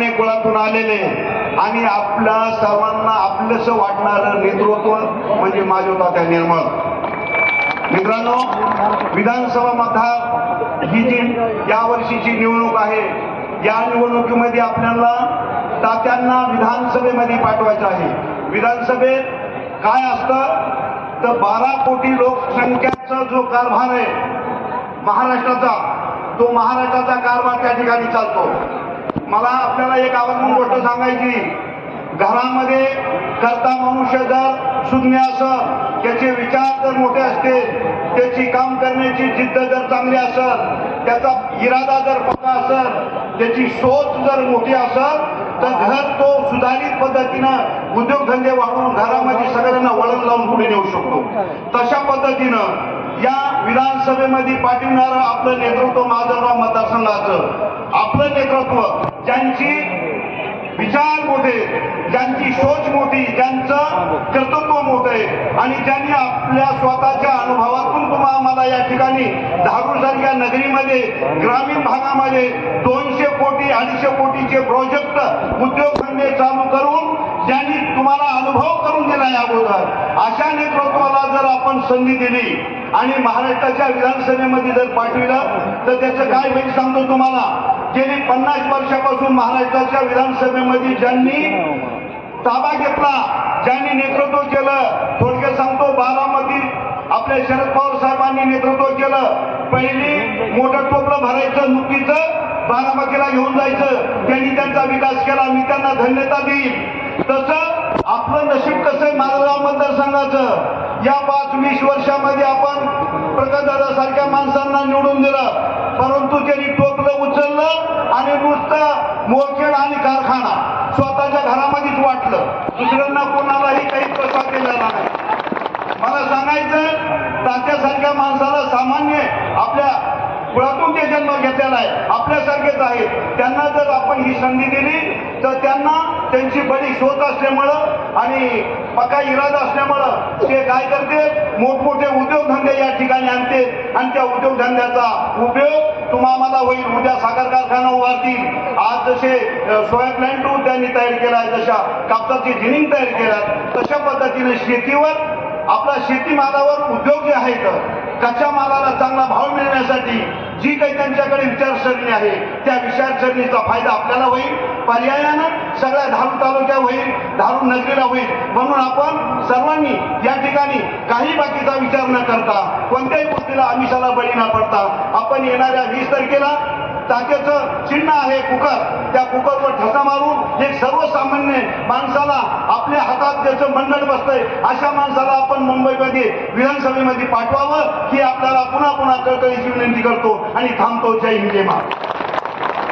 सामान्य कुळातून आलेले आणि आपल्या सर्वांना आपलंसं वाटणारं नेतृत्व म्हणजे माझे निर्मळ. मित्रांनो विधानसभा मतदार ही जी या वर्षीची निवडणूक आहे या निवडणुकीमध्ये आपल्याला तात्यांना विधानसभेमध्ये पाठवायचं आहे. विधानसभेत काय असतं? तर बारा कोटी लोकसंख्याचा जो कारभार आहे महाराष्ट्राचा तो महाराष्ट्राचा कारभार त्या ठिकाणी चालतो. मला आपल्याला एक आवर्जून गोष्ट सांगायची. घरामध्ये करता मनुष्य जर शून्य असं त्याचे विचार जर मोठे असते त्याची काम करण्याची जिद्द जर चांगली असेल त्याचा इरादा जर पक्का असेल त्याची सोच जर मोठी असेल तर घर तो सुधारित पद्धतीनं उद्योगधंदे वाढवून घरामध्ये सगळ्यांना वळण लावून पुढे नेऊ शकतो. तशा पद्धतीनं या विधानसभेमध्ये पाठविणारं आपलं नेतृत्व माधवराव मतदारसंघाचं. आपलं नेतृत्व ज्यांची विचार मोठे ज्यांची सोच मोठी ज्यांचं कर्तृत्व मोठं आहे आणि ज्यांनी आपल्या स्वतःच्या अनुभवातून तुम्हाला आम्हाला या ठिकाणी धारूरसारख्या नगरीमध्ये ग्रामीण भागामध्ये दोनशे कोटी अडीचशे कोटीचे प्रोजेक्ट उद्योगधंदे चालू करून ज्यांनी तुम्हाला अनुभव करून दिला या अगोदर अशा नेतृत्वाला जर आपण संधी दिली आणि महाराष्ट्राच्या विधानसभेमध्ये जर पाठविलं तर त्याचं काय होईल सांगतो तुम्हाला. गेली पन्नास वर्षापासून महाराष्ट्राच्या विधानसभेमध्ये ज्यांनी ताबा घेतला ज्यांनी नेतृत्व केलं थोडक्यात सांगतो बारामती आपल्या शरद पवार साहेबांनी नेतृत्व केलं. पहिली मोठं टोपलं भरायचं नुकतीचं बारामतीला घेऊन जायचं. त्यांनी त्यांचा विकास केला मी त्यांना धन्यता देईल तसं आपलं नशीब कसं आहे माधवराव मतदारसंघाचं? या पाच वीस वर्षामध्ये आपण प्रकाश सारख्या माणसांना निवडून दिलं. परंतु त्यांनी टोपलं उचललं आणि नुसतं मोरखेड आणि कारखाना स्वतःच्या घरामध्येच वाटलं. दुसऱ्यांना कोणालाही काही प्रसार केला नाही. मला सांगायचं तात्यासारख्या माणसाला सामान्य आपल्या कुळातून ते जन्म घेतलेला आहे. आपल्यासारखेच आहेत. त्यांना जर आपण ही संधी दिली तर त्यांना त्यांची बडी शोध असल्यामुळं आणि पका इरादा असल्यामुळं ते काय करते मोठमोठे उद्योगधंदे या ठिकाणी आणते आणि त्या उद्योगधंद्याचा उपयोग तुम्हाला होईल. उद्या साखर कारखाना उभारतील. आज जसे सोया प्लॅन्ट त्यांनी तयार केला आहे जशा कापसाची जिनिंग तयार केल्या तशा पद्धतीने शेतीवर आपला शेतीमालावर उद्योग जे आहेत कच्च्या मालाला चांगला भाव मिळण्यासाठी जी काही त्यांच्याकडे विचारसरणी आहे त्या विचारसरणीचा फायदा आपल्याला होईल पर्यायानं सगळ्या धारू तालुक्या होईल धारू नगरीला होईल. म्हणून आपण सर्वांनी या ठिकाणी काही बाकीचा विचार न करता कोणत्याही गोष्टीला आमिषाला बळी न पडता आपण येणाऱ्या वीस तारखेला तात्याचं चिन्ह आहे कुकर. त्या कुकरवर ठसा मारून एक सर्वसामान्य माणसाला आपल्या हातात त्याचं मंडळ बसतंय. अशा माणसाला आपण मुंबईमध्ये विधानसभेमध्ये पाठवावं ही आपल्याला पुन्हा पुन्हा कळकळीची विनंती करतो आणि थांबतो. जय हिंद जय महाराज